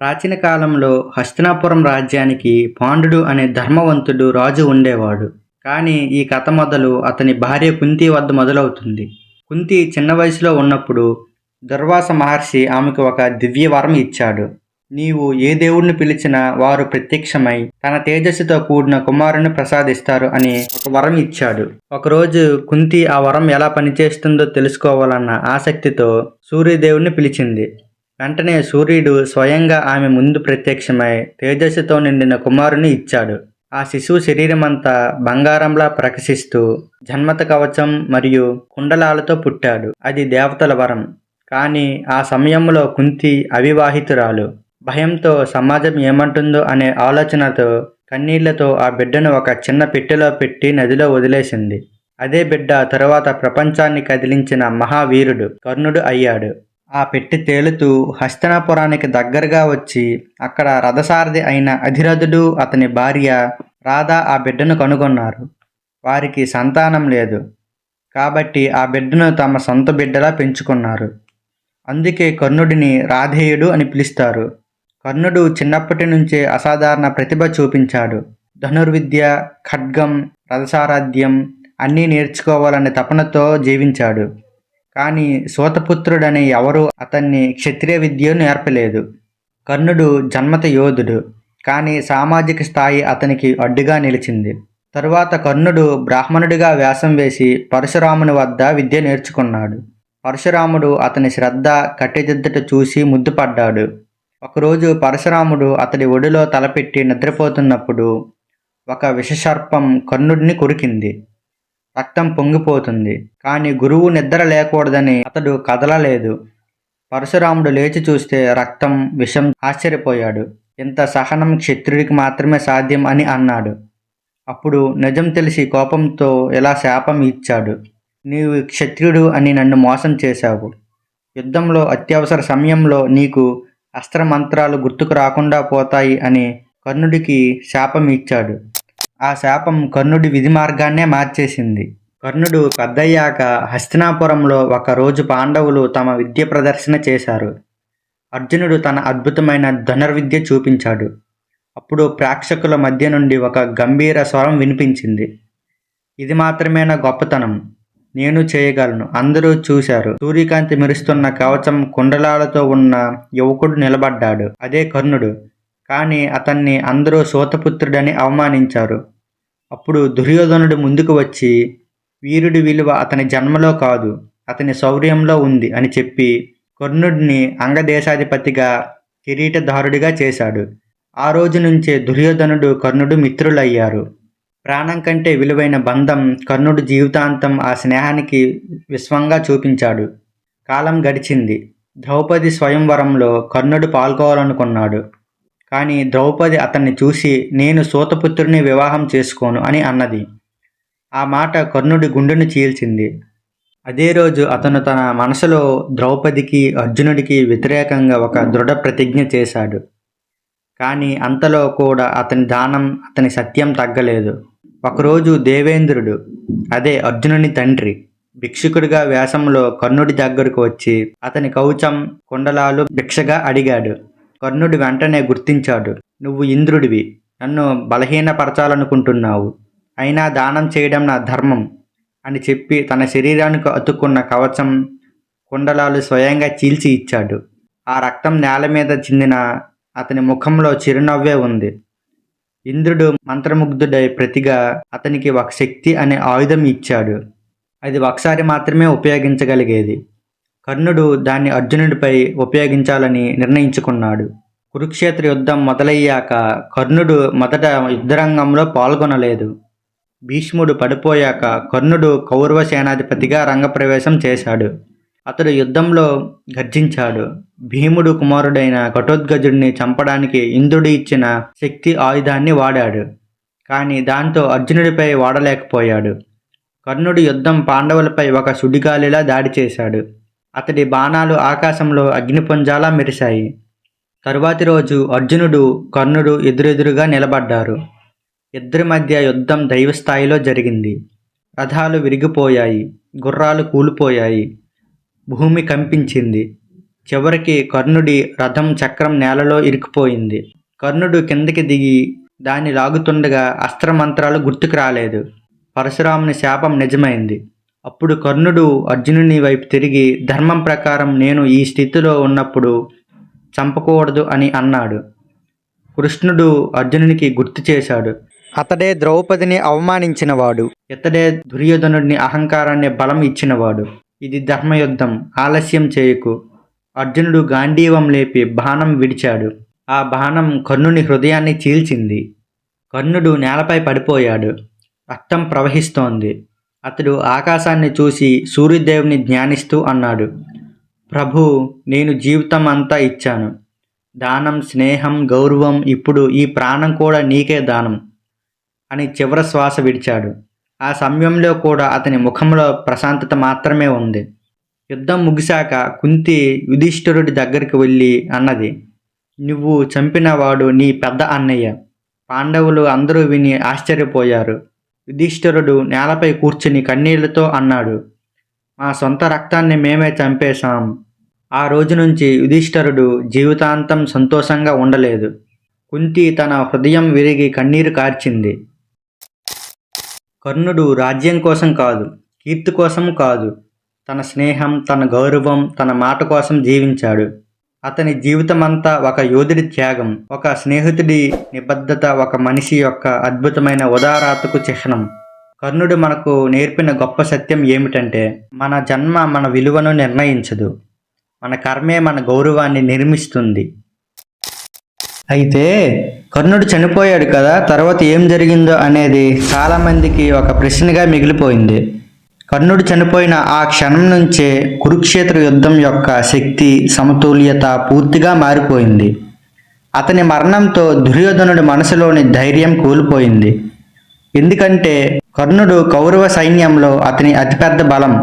ప్రాచీన కాలంలో హస్తినాపురం రాజ్యానికి పాండుడు అనే ధర్మవంతుడు రాజు ఉండేవాడు. కానీ ఈ కథ మొదలు అతని భార్య కుంతి వద్ద మొదలవుతుంది. కుంతి చిన్న వయసులో ఉన్నప్పుడు దుర్వాస మహర్షి ఆమెకు ఒక దివ్య వరం ఇచ్చాడు. నీవు ఏ దేవుడిని పిలిచినా వారు ప్రత్యక్షమై తన తేజస్సుతో కూడిన కుమారుని ప్రసాదిస్తారు అని ఒక వరం ఇచ్చాడు. ఒకరోజు కుంతి ఆ వరం ఎలా పనిచేస్తుందో తెలుసుకోవాలన్న ఆసక్తితో సూర్యదేవుడిని పిలిచింది. వెంటనే సూర్యుడు స్వయంగా ఆమె ముందు ప్రత్యక్షమై తేజస్సుతో నిండిన కుమారుని ఇచ్చాడు. ఆ శిశువు శరీరమంతా బంగారంలా ప్రకశిస్తూ జన్మత కవచం మరియు కుండలాలతో పుట్టాడు. అది దేవతల వరం. కానీ ఆ సమయంలో కుంతి అవివాహితురాలు. భయంతో సమాజం ఏమంటుందో అనే ఆలోచనతో కన్నీళ్ళతో ఆ బిడ్డను ఒక చిన్న పెట్టెలో పెట్టి నదిలో వదిలేసింది. అదే బిడ్డ తరువాత ప్రపంచాన్ని కదిలించిన మహావీరుడు కర్ణుడు అయ్యాడు. ఆ పెట్టి తేలుతూ హస్తినాపురానికి దగ్గరగా వచ్చి అక్కడ రథసారథి అయిన అధిరథుడు అతని భార్య రాధ ఆ బిడ్డను కనుగొన్నారు. వారికి సంతానం లేదు. కాబట్టి ఆ బిడ్డను తమ సొంత బిడ్డలా పెంచుకున్నారు. అందుకే కర్ణుడిని రాధేయుడు అని పిలుస్తారు. కర్ణుడు చిన్నప్పటి నుంచే అసాధారణ ప్రతిభ చూపించాడు. ధనుర్విద్య ఖడ్గం రథసారాధ్యం అన్నీ నేర్చుకోవాలనే తపనతో జీవించాడు. కానీ సూతపుత్రుడనే ఎవరూ అతన్ని క్షత్రియ విద్యను నేర్పలేదు. కర్ణుడు జన్మత యోధుడు కానీ సామాజిక స్థాయి అతనికి అడ్డుగా నిలిచింది. తరువాత కర్ణుడు బ్రాహ్మణుడిగా వేషం వేసి పరశురాముని వద్ద విద్య నేర్చుకున్నాడు. పరశురాముడు అతని శ్రద్ధ కట్టెదిద్దట చూసి ముద్దుపడ్డాడు. ఒకరోజు పరశురాముడు అతడి ఒడిలో తలపెట్టి నిద్రపోతున్నప్పుడు ఒక విషసర్పం కర్ణుడిని కొరికింది. రక్తం పొంగిపోతుంది. కానీ గురువు నిద్ర లేకూడదని అతడు కదలలేదు. పరశురాముడు లేచి చూస్తే రక్తం విషం ఆశ్చర్యపోయాడు. ఇంత సహనం క్షత్రుడికి మాత్రమే సాధ్యం అని అన్నాడు. అప్పుడు నిజం తెలిసి కోపంతో ఇలా శాపం ఇచ్చాడు. నీవు క్షత్రియుడు అని నన్ను మోసం చేశావు. యుద్ధంలో అత్యవసర సమయంలో నీకు అస్త్రమంత్రాలు గుర్తుకు రాకుండా పోతాయి అని కర్ణుడికి శాపం ఇచ్చాడు. ఆ శాపం కర్ణుడి విధి మార్గాన్నే మార్చేసింది. కర్ణుడు పెద్దయ్యాక హస్తినాపురంలో ఒకరోజు పాండవులు తమ విద్య ప్రదర్శన చేశారు. అర్జునుడు తన అద్భుతమైన ధనుర్విద్య చూపించాడు. అప్పుడు ప్రేక్షకుల మధ్య నుండి ఒక గంభీర స్వరం వినిపించింది. ఇది మాత్రమే నా గొప్పతనం? నేను చేయగలను. అందరూ చూశారు. సూర్యకాంతి మెరుస్తున్న కవచం కుండలాలతో ఉన్న యువకుడు నిలబడ్డాడు. అదే కర్ణుడు. కానీ అతన్ని అందరూ సూతపుత్రుడని అవమానించారు. అప్పుడు దుర్యోధనుడు ముందుకు వచ్చి వీరుడి విలువ అతని జన్మలో కాదు అతని శౌర్యంలో ఉంది అని చెప్పి కర్ణుడిని అంగదేశాధిపతిగా కిరీటధారుడిగా చేశాడు. ఆ రోజు నుంచే దుర్యోధనుడు కర్ణుడు మిత్రులయ్యారు. ప్రాణం కంటే విలువైన బంధం కర్ణుడు జీవితాంతం ఆ స్నేహానికి విశ్వంగా చూపించాడు. కాలం గడిచింది. ద్రౌపది స్వయంవరంలో కర్ణుడు పాల్గొవాలనుకున్నాడు. కానీ ద్రౌపది అతన్ని చూసి నేను సూతపుత్రుని వివాహం చేసుకోను అని అన్నది. ఆ మాట కర్ణుడి గుండెను చీల్చింది. అదే రోజు అతను తన మనసులో ద్రౌపదికి అర్జునుడికి వ్యతిరేకంగా ఒక దృఢ ప్రతిజ్ఞ చేశాడు. కానీ అంతలో కూడా అతని దానం అతని సత్యం తగ్గలేదు. ఒకరోజు దేవేంద్రుడు అదే అర్జునుని తండ్రి భిక్షుకుడిగా వేషంలో కర్ణుడి దగ్గరకు వచ్చి అతని కౌచం కుండలాలు భిక్షగా అడిగాడు. కర్ణుడు వెంటనే గుర్తించాడు. నువ్వు ఇంద్రుడివి. నన్ను బలహీనపరచాలనుకుంటున్నావు. అయినా దానం చేయడం నా ధర్మం అని చెప్పి తన శరీరానికి అతుక్కున్న కవచం కుండలాలు స్వయంగా చీల్చి ఇచ్చాడు. ఆ రక్తం నేల మీద చిందిన అతని ముఖంలో చిరునవ్వే ఉంది. ఇంద్రుడు మంత్రముగ్ధుడై ప్రతిగా అతనికి ఒక శక్తి అనే ఆయుధం ఇచ్చాడు. అది ఒకసారి మాత్రమే ఉపయోగించగలిగేది. కర్ణుడు దాన్ని అర్జునుడిపై ఉపయోగించాలని నిర్ణయించుకున్నాడు. కురుక్షేత్ర యుద్ధం మొదలయ్యాక కర్ణుడు మొదట యుద్ధరంగంలో పాల్గొనలేదు. భీష్ముడు పడిపోయాక కర్ణుడు కౌరవ సేనాధిపతిగా రంగప్రవేశం చేశాడు. అతడు యుద్ధంలో గర్జించాడు. భీముడు కుమారుడైన కఠోద్గజుడిని చంపడానికి ఇంద్రుడు ఇచ్చిన శక్తి ఆయుధాన్ని వాడాడు. కానీ దాంతో అర్జునుడిపై వాడలేకపోయాడు. కర్ణుడు యుద్ధం పాండవులపై ఒక సుడిగాలిలా దాడి చేశాడు. అతడి బాణాలు ఆకాశంలో అగ్నిపుంజాలా మెరిశాయి. తరువాతి రోజు అర్జునుడు కర్ణుడు ఎదురెదురుగా నిలబడ్డారు. ఇద్దరి మధ్య యుద్ధం దైవస్థాయిలో జరిగింది. రథాలు విరిగిపోయాయి గుర్రాలు కూలిపోయాయి భూమి కంపించింది. చివరికి కర్ణుడి రథం చక్రం నేలలో ఇరికిపోయింది. కర్ణుడు కిందకి దిగి దాన్ని లాగుతుండగా అస్త్రమంత్రాలు గుర్తుకు రాలేదు. పరశురాముని శాపం నిజమైంది. అప్పుడు కర్ణుడు అర్జునుని వైపు తిరిగి ధర్మం ప్రకారం నేను ఈ స్థితిలో ఉన్నప్పుడు చంపకూడదు అని అన్నాడు. కృష్ణుడు అర్జునునికి గుర్తు చేశాడు. అతడే ద్రౌపదిని అవమానించినవాడు. ఇతడే దుర్యోధనుడిని అహంకారాన్ని బలం ఇచ్చినవాడు. ఇది ధర్మయుద్ధం. ఆలస్యం చేయకు. అర్జునుడు గాంధీవం లేపి బాణం విడిచాడు. ఆ బాణం కర్ణుని హృదయాన్ని చీల్చింది. కర్ణుడు నేలపై పడిపోయాడు. రక్తం ప్రవహిస్తోంది. అతడు ఆకాశాన్ని చూసి సూర్యదేవుని ధ్యానిస్తూ అన్నాడు ప్రభు నేను జీవితం అంతా ఇచ్చాను. దానం స్నేహం గౌరవం ఇప్పుడు ఈ ప్రాణం కూడా నీకే దానం అని చివర శ్వాస విడిచాడు. ఆ సమయంలో కూడా అతని ముఖంలో ప్రశాంతత మాత్రమే ఉంది. యుద్ధం ముగిశాక కుంతి యుధిష్ఠిరుడి దగ్గరికి వెళ్ళి అన్నది నువ్వు చంపినవాడు నీ పెద్ద అన్నయ్య. పాండవులు అందరూ విని ఆశ్చర్యపోయారు. యుధిష్ఠిరుడు నేలపై కూర్చుని కన్నీళ్ళతో అన్నాడు మా సొంత రక్తాన్ని మేమే చంపేశాం. ఆ రోజు నుంచి యుధిష్ఠరుడు జీవితాంతం సంతోషంగా ఉండలేదు. కుంతి తన హృదయం విరిగి కన్నీరు కార్చింది. కర్ణుడు రాజ్యం కోసం కాదు కీర్తి కోసం కాదు తన స్నేహం తన గౌరవం తన మాట కోసం జీవించాడు. అతని జీవితమంతా ఒక యోధుడి త్యాగం ఒక స్నేహితుడి నిబద్ధత ఒక మనిషి యొక్క అద్భుతమైన ఉదారాతకు చిహ్నం. కర్ణుడు మనకు నేర్పిన గొప్ప సత్యం ఏమిటంటే మన జన్మ మన విలువను నిర్ణయించదు. మన కర్మే మన గౌరవాన్ని నిర్మిస్తుంది. అయితే కర్ణుడు చనిపోయాడు కదా తర్వాత ఏం జరిగిందో అనేది చాలామందికి ఒక ప్రశ్నగా మిగిలిపోయింది. కర్ణుడు చనిపోయిన ఆ క్షణం నుంచే కురుక్షేత్ర యుద్ధం యొక్క శక్తి సమతుల్యత పూర్తిగా మారిపోయింది. అతని మరణంతో దుర్యోధనుడి మనసులోని ధైర్యం కోల్పోయింది. ఎందుకంటే కర్ణుడు కౌరవ సైన్యంలో అతని అతిపెద్ద బలం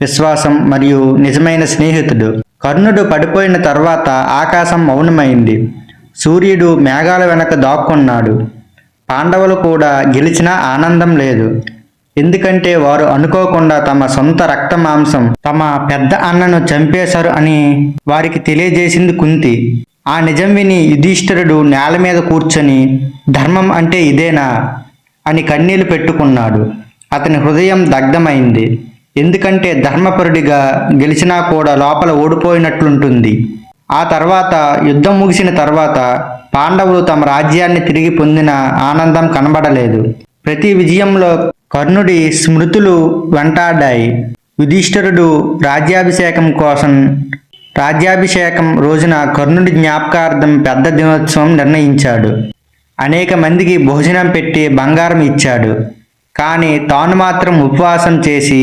విశ్వాసం మరియు నిజమైన స్నేహితుడు. కర్ణుడు పడిపోయిన తర్వాత ఆకాశం మౌనమైంది. సూర్యుడు మేఘాల వెనక దాక్కున్నాడు. పాండవులు కూడా గెలిచినా ఆనందం లేదు. ఎందుకంటే వారు అనుకోకుండా తమ సొంత రక్త మాంసం తమ పెద్ద అన్నను చంపేశారు అని వారికి తెలియజేసింది కుంతి. ఆ నిజం విని యుధిష్ఠిరుడు నేల మీద కూర్చొని ధర్మం అంటే ఇదేనా అని కన్నీళ్ళు పెట్టుకున్నాడు. అతని హృదయం దగ్ధమైంది. ఎందుకంటే ధర్మపరుడిగా గెలిచినా కూడా లోపల ఓడిపోయినట్లుంటుంది. ఆ తర్వాత యుద్ధం ముగిసిన తర్వాత పాండవులు తమ రాజ్యాన్ని తిరిగి పొందిన ఆనందం కనబడలేదు. ప్రతి విజయంలో కర్ణుడి స్మృతులు వెంటాడాయి. యుధిష్ఠిరుడు రాజ్యాభిషేకం కోసం రాజ్యాభిషేకం రోజున కర్ణుడి జ్ఞాపకార్థం పెద్ద దినోత్సవం నిర్ణయించాడు. అనేక మందికి భోజనం పెట్టి బంగారం ఇచ్చాడు. కానీ తాను మాత్రం ఉపవాసం చేసి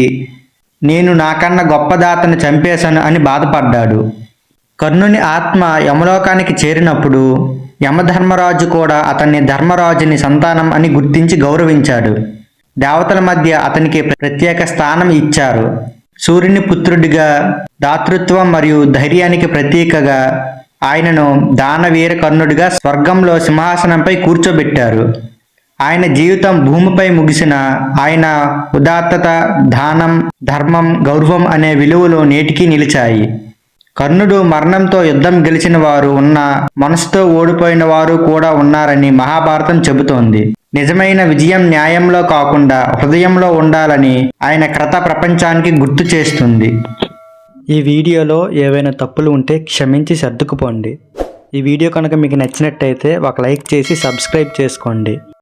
నేను నాకన్నా గొప్పదాతను చంపేశాను అని బాధపడ్డాడు. కర్ణుని ఆత్మ యమలోకానికి చేరినప్పుడు యమధర్మరాజు కూడా అతన్ని ధర్మరాజుని సంతానం అని గుర్తించి గౌరవించాడు. దేవతల మధ్య అతనికి ప్రత్యేక స్థానం ఇచ్చారు. సూర్యుని పుత్రుడిగా దాతృత్వం మరియు ధైర్యానికి ప్రతీకగా ఆయనను దానవీర కర్ణుడిగా స్వర్గంలో సింహాసనంపై కూర్చోబెట్టారు. ఆయన జీవితం భూమిపై ముగిసిన ఆయన ఉదాత్తత దానం ధర్మం గౌరవం అనే విలువలు నేటికీ నిలిచాయి. కర్ణుడు మరణంతో యుద్ధం గెలిచిన వారు ఉన్న మనసుతో ఓడిపోయిన వారు కూడా ఉన్నారని మహాభారతం చెబుతోంది. నిజమైన విజయం న్యాయంలో కాకుండా హృదయంలో ఉండాలని ఆయన కథ ప్రపంచానికి గుర్తు చేస్తుంది. ఈ వీడియోలో ఏవైనా తప్పులు ఉంటే క్షమించి సర్దుకుపోండి. ఈ వీడియో కనుక మీకు నచ్చినట్టయితే ఒక లైక్ చేసి సబ్స్క్రైబ్ చేసుకోండి.